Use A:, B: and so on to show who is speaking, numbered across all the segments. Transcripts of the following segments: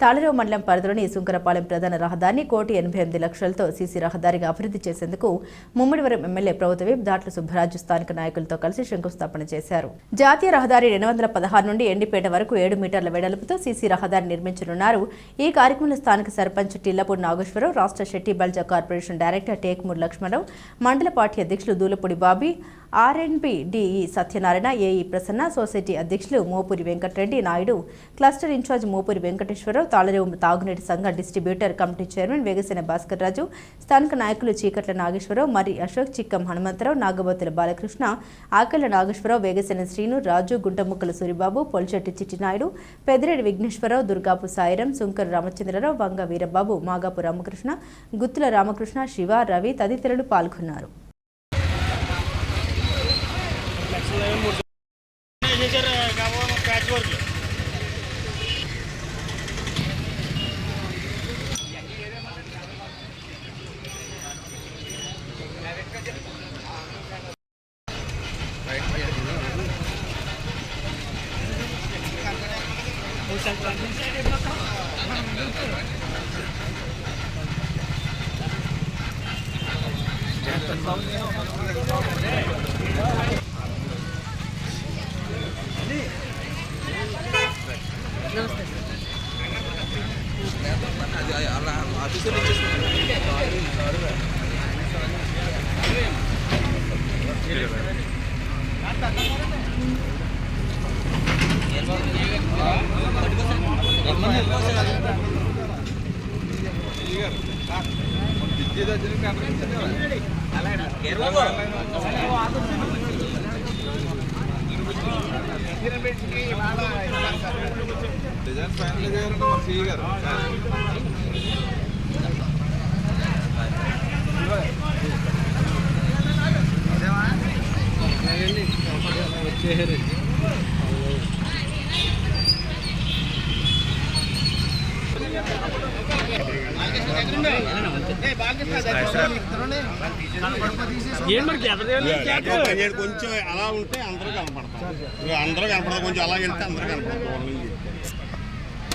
A: తాళిరావు మండలం పరిధిలోని సుంకరపాలెం ప్రధాన రహదారిని కోటి ఎనభై ఎనిమిది లక్షలతో సీసీ రహదారిగా అభివృద్ధి చేసేందుకు ముమ్మడివరం ఎమ్మెల్యే ప్రభుత్వ దాట్ల సుబ్బరాజు స్థానిక నాయకులతో కలిసి శంకుస్థాపన చేశారు. జాతీయ రహదారి రెండు వందల పదహారు నుండి ఎండిపేట వరకు ఏడు మీటర్ల వెడల్పుతో సీసీ రహదారి నిర్మించనున్నారు. ఈ కార్యక్రమంలో స్థానిక సర్పంచ్ టిల్లపూడి నాగేశ్వరరావు రాష్ట్ర షెట్టి బల్జా కార్పొరేషన్ డైరెక్టర్ టేక్మూర్ లక్ష్మణరావు మండల పార్టీ అధ్యక్షులు Dulapudi Bobby RNB DE Satyanarayana AE Prasanna society అధ్యక్షులు మోపూరి వెంకటరెడ్డి నాయుడు క్లస్టర్ ఇన్ఛార్జ్ మోపూరి వెంకటేశ్వరరావు తాళరేవు తాగునీటి సంఘ distributor committee chairman Vegasena Bhaskar Raju స్థానిక నాయకులు చీకట్ల నాగేశ్వరరావు మరి అశోక్ చిక్కం హనుమంతరావు నాగబోతుల బాలకృష్ణ ఆకళ్ళ నాగేశ్వరరావు వేగసేన శ్రీను రాజు గుంటముక్కల సూరిబాబు పొలిచెట్టి చిట్టినాయుడు పెద్దిరెడ్డి విఘ్నేశ్వరరావు దుర్గాపు సాయిరం సుంకర రామచంద్రరావు వంగ వీరబాబు మాగాపు రామకృష్ణ గుత్తుల రామకృష్ణ శివ రవి తదితరులు పాల్గొన్నారు.
B: చేశారు కావాలి ప్యాచ్ వర్క్
C: డిజైన్ ఫైనల్
B: ఏం మరి ఎక్కడ
D: కొంచెం అలా ఉంటే అందరూ కనపడతారు. అందరూ కనపడతారు కొంచెం అలా వెళ్తే అందరూ కనపడతారు.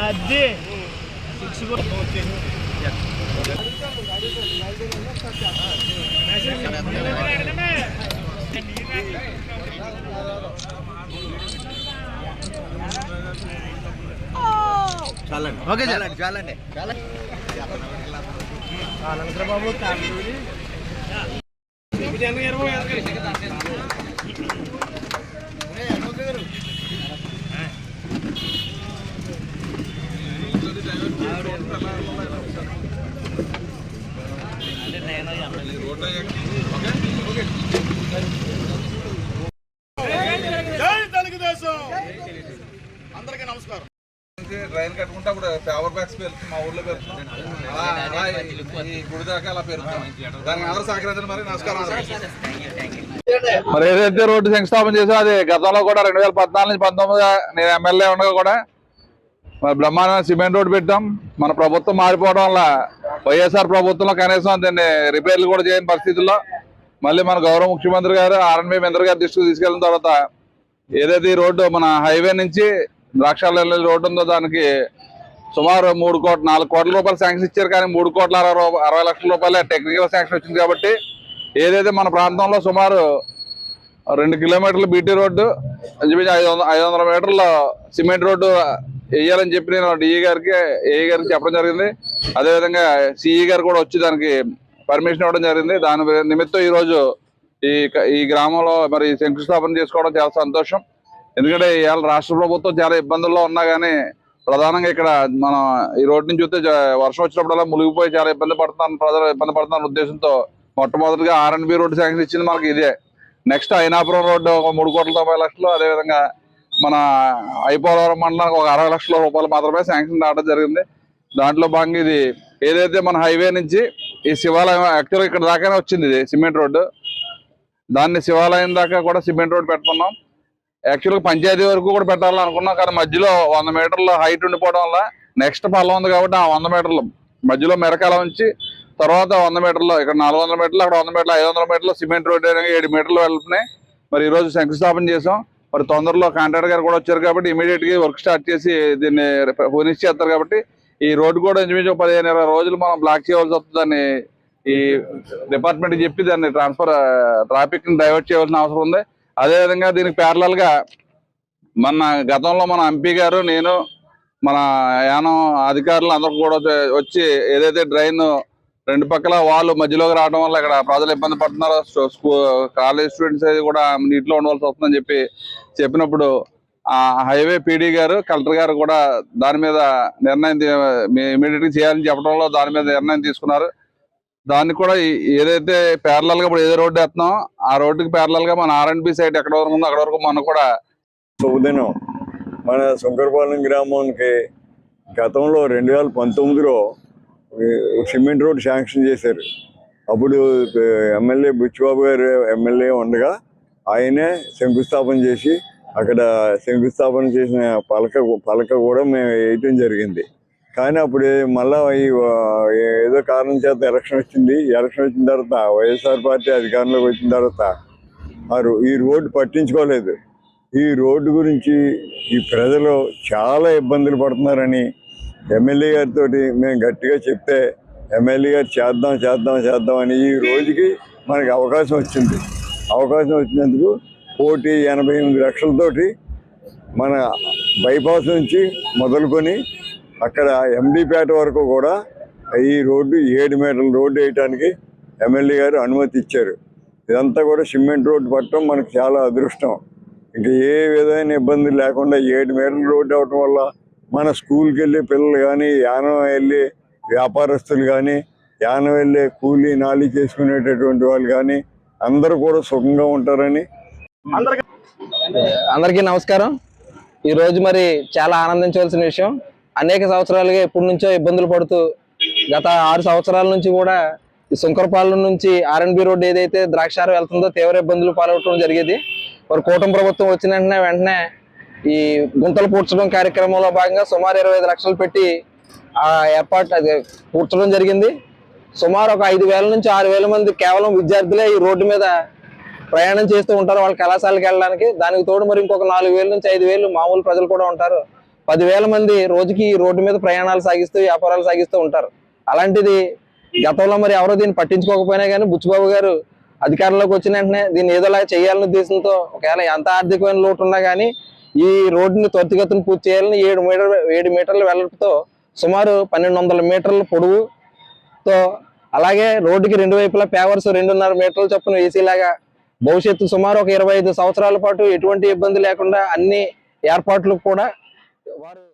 B: అది సిక్స్ ఓకే చాలండి చాలండి అనంతరబాబు కాంబూరి
C: నుంచి కట్టుకుంటే అప్పుడు పేపర్ బ్యాగ్స్ పెరుగుతుంది మా ఊర్లో పెరుగుతుంది అలా అలా ఈ గుడి దాకా అలా పెరుగుతుంది దానికి అందరూ సహకరించండి మరి? నమస్కారం మరి ఏదైతే రోడ్డు శంకుస్థాపన చేసో అది గతంలో కూడా రెండు వేల పద్నాలుగు నుంచి పంతొమ్మిది నేను ఎమ్మెల్యే ఉండగా కూడా మరి బ్రహ్మాండమైన సిమెంట్ రోడ్డు పెట్టాం. మన ప్రభుత్వం మారిపోవడం వల్ల వైఎస్ఆర్ ప్రభుత్వంలో కనీసం దాన్ని రిపేర్లు కూడా చేయని పరిస్థితుల్లో మళ్ళీ మన గౌరవ ముఖ్యమంత్రి గారు ఆర్ఎన్బి మంత్రి గారు దృష్టికి తీసుకెళ్ళిన తర్వాత ఏదైతే ఈ రోడ్డు మన హైవే నుంచి ద్రాక్షాల రోడ్డు ఉందో దానికి సుమారు మూడు కోట్ల నాలుగు కోట్ల రూపాయలు శాంక్షన్ ఇచ్చారు కానీ మూడు కోట్ల అరవై అరవై లక్షల రూపాయల టెక్నికల్ శాంక్షన్ వచ్చింది కాబట్టి ఏదైతే మన ప్రాంతంలో సుమారు రెండు కిలోమీటర్లు బీటీ రోడ్డు ఇంచుమించు ఐదు వందల ఐదు వందల మీటర్ల సిమెంట్ రోడ్డు వేయాలని చెప్పి నేను డిఈ గారికి ఏఈ గారికి చెప్పడం జరిగింది. అదేవిధంగా సిఈ గారు కూడా వచ్చి దానికి పర్మిషన్ ఇవ్వడం జరిగింది. దాని నిమిత్తం ఈరోజు ఈ క- ఈ గ్రామంలో మరి శంకుస్థాపన చేసుకోవడం చాలా సంతోషం. ఎందుకంటే ఇవాళ రాష్ట్ర ప్రభుత్వం చాలా ఇబ్బందుల్లో ఉన్నా కానీ ప్రధానంగా ఇక్కడ మనం ఈ రోడ్డు నుంచి చూస్తే వర్షం వచ్చినప్పుడల్లా మునిగిపోయి చాలా ఇబ్బంది పడుతున్నాను ప్రజలు ఇబ్బంది పడుతున్న ఉద్దేశంతో మొట్టమొదటిగా ఆర్ఎన్బి రోడ్డు శాంక్షన్ ఇచ్చింది మనకి ఇదే. నెక్స్ట్ అయినాపురం రోడ్డు ఒక మూడు కోట్ల తొంభై లక్షలు అదేవిధంగా మన ఐపోలవరం మండలానికి ఒక అరవై లక్షల రూపాయలు మాత్రమే శాంక్షన్ రావడం జరిగింది. దాంట్లో భాగంగా ఇది ఏదైతే మన హైవే నుంచి ఈ శివాలయం యాక్చువల్గా ఇక్కడ దాకానే వచ్చింది ఇది సిమెంట్ రోడ్డు. దాన్ని శివాలయం దాకా కూడా సిమెంట్ రోడ్ పెట్టుకున్నాం. యాక్చువల్గా పంచాయతీ వరకు కూడా పెట్టాలని అనుకున్నాం. కానీ మధ్యలో వంద మీటర్ల హైట్ ఉండిపోవడం వల్ల నెక్స్ట్ పల్లం ఉంది కాబట్టి ఆ వంద మీటర్లు మధ్యలో మెరకాల ఉంచి తర్వాత వంద మీటర్లు ఇక్కడ నాలుగు వందల మీటర్లు అక్కడ వంద మీటర్లు ఐదు వందల మీటర్లు సిమెంట్ రోడ్ అనేది ఏడు మీటర్లు వెళ్తున్నాయి. మరి ఈ రోజు శంకుస్థాపన చేసాం మరి తొందరలో కాంట్రాక్టర్ గారు కూడా వచ్చారు కాబట్టి ఇమీడియట్గా వర్క్ స్టార్ట్ చేసి దీన్ని ఫినిష్ చేస్తారు కాబట్టి ఈ రోడ్డు కూడా ఇంచుమించు పదిహేను ఇరవై రోజులు మనం బ్లాక్ చేయవలసి వస్తుందని ఈ డిపార్ట్మెంట్ చెప్పి దాన్ని ట్రాన్స్ఫర్ ట్రాఫిక్ని డైవర్ట్ చేయవలసిన అవసరం ఉంది. అదే విధంగా దీనికి ప్యారలల్గా మన గతంలో మన ఎంపీ గారు నేను మన యానం అధికారులు అందరూ కూడా వచ్చి- ఏదైతే డ్రైన్ రెండు పక్కల వాళ్ళు మధ్యలోకి రావడం వల్ల ఇక్కడ ప్రజలు ఇబ్బంది పడుతున్నారు. స్కూ- కాలేజ్ స్టూడెంట్స్ అది కూడా నీటిలో ఉండవలసి వస్తుందని చెప్పి చెప్పినప్పుడు ఆ హైవే పీడీ గారు కలెక్టర్ గారు కూడా దాని మీద నిర్ణయం ఇమీడియట్గా చేయాలని చెప్పడంలో దాని మీద నిర్ణయం తీసుకున్నారు. దాన్ని కూడా ఏదైతే ప్యారలల్గా ఇప్పుడు ఏదో రోడ్డు వేస్తున్నామో ఆ రోడ్డుకి ప్యారలల్గా మన ఆర్ అండ్ సైట్ ఎక్కడ వరకు ఉందో అక్కడ వరకు మనం కూడా
E: శుభదినం మన శంకరపాలెం గ్రామానికి గతంలో రెండు వేల పంతొమ్మిదిలో సిమెంట్ రోడ్ శాంక్షన్ చేశారు. అప్పుడు ఎమ్మెల్యే బుచ్చిబాబు గారు ఎమ్మెల్యే ఉండగా ఆయనే శంకుస్థాపన చేసి అక్కడ శంకుస్థాపన చేసిన పలక పలక కూడా మేము వేయటం జరిగింది. కానీ అప్పుడు మళ్ళా ఏదో కారణం చేత ఎలక్షన్ వచ్చింది. ఎలక్షన్ వచ్చిన తర్వాత వైఎస్ఆర్ పార్టీ అధికారంలోకి వచ్చిన తర్వాత వారు ఈ రోడ్డు పట్టించుకోలేదు. ఈ రోడ్డు గురించి ఈ ప్రజలు చాలా ఇబ్బందులు పడుతున్నారని ఎమ్మెల్యే గారితో మేము గట్టిగా చెప్తే ఎమ్మెల్యే గారు చేద్దాం చేద్దాం చేద్దాం అని ఈ రోజుకి మనకి అవకాశం వచ్చింది. అవకాశం వచ్చినందుకు కోటి ఎనభై ఎనిమిది లక్షలతోటి మన బైపాస్ నుంచి మొదలుకొని అక్కడ ఎండిపేట వరకు కూడా ఈ రోడ్డు ఏడు మీటర్ల రోడ్డు వేయటానికి ఎమ్మెల్యే గారు అనుమతి ఇచ్చారు. ఇదంతా కూడా సిమెంట్ రోడ్డు పట్టడం మనకు చాలా అదృష్టం. ఇంకా ఏ విధమైన ఇబ్బంది లేకుండా ఏడు మీటర్ల రోడ్డు అవటం వల్ల మన స్కూల్కి వెళ్ళే పిల్లలు కానీ యానం వెళ్ళే వ్యాపారస్తులు కానీ యానం వెళ్ళే కూలీ నాలి చేసుకునేటటువంటి వాళ్ళు కానీ అందరూ కూడా సుఖంగా ఉంటారని
F: అందరికీ నమస్కారం. ఈ రోజు మరి చాలా ఆనందించవలసిన విషయం అనేక సంవత్సరాలుగా ఎప్పటి నుంచో ఇబ్బందులు పడుతూ గత ఆరు సంవత్సరాల నుంచి కూడా ఈ శంకరపాలెం నుంచి ఆర్ఎన్బి రోడ్ ఏదైతే ద్రాక్షారం వెళ్తుందో తీవ్ర ఇబ్బందులు పాలవటం జరిగేది. మరి కూటమి ప్రభుత్వం వచ్చిన వెంటనే వెంటనే ఈ గుంతలు పూడ్చడం కార్యక్రమంలో భాగంగా సుమారు ఇరవై ఐదు లక్షలు పెట్టి ఆ ఏర్పాటు అది పూడ్చడం జరిగింది. సుమారు ఒక ఐదు వేల నుంచి ఆరు వేల మంది కేవలం విద్యార్థులే ఈ రోడ్డు మీద ప్రయాణం చేస్తూ ఉంటారు. వాళ్ళ కళాశాలకు వెళ్ళడానికి దానికి తోడు మరి ఇంకొక నాలుగు వేల నుంచి ఐదు వేలు మామూలు ప్రజలు కూడా ఉంటారు. పదివేల మంది రోజుకి రోడ్డు మీద ప్రయాణాలు సాగిస్తూ వ్యాపారాలు సాగిస్తూ ఉంటారు. అలాంటిది గతంలో మరి ఎవరో దీన్ని పట్టించుకోకపోయినా కానీ బుచ్చిబాబు గారు అధికారంలోకి వచ్చిన వెంటనే దీన్ని ఏదోలా చేయాలనే ఉద్దేశంతో ఒకవేళ ఎంత ఆర్థికమైన లోటు ఉన్నా కానీ ఈ రోడ్డుని త్వరితగతిని పూర్తి చేయాలని ఏడు మీటర్ ఏడు మీటర్ల వెడల్పుతో సుమారు పన్నెండు వందల మీటర్ల పొడవుతో అలాగే రోడ్డుకి రెండు వైపులా పేవర్స్ రెండున్నర మీటర్ల చొప్పున వేసేలాగా భవిష్యత్తు సుమారు ఒక ఇరవై ఐదు సంవత్సరాల పాటు ఎటువంటి ఇబ్బంది లేకుండా అన్ని ఏర్పాట్లు కూడా వారు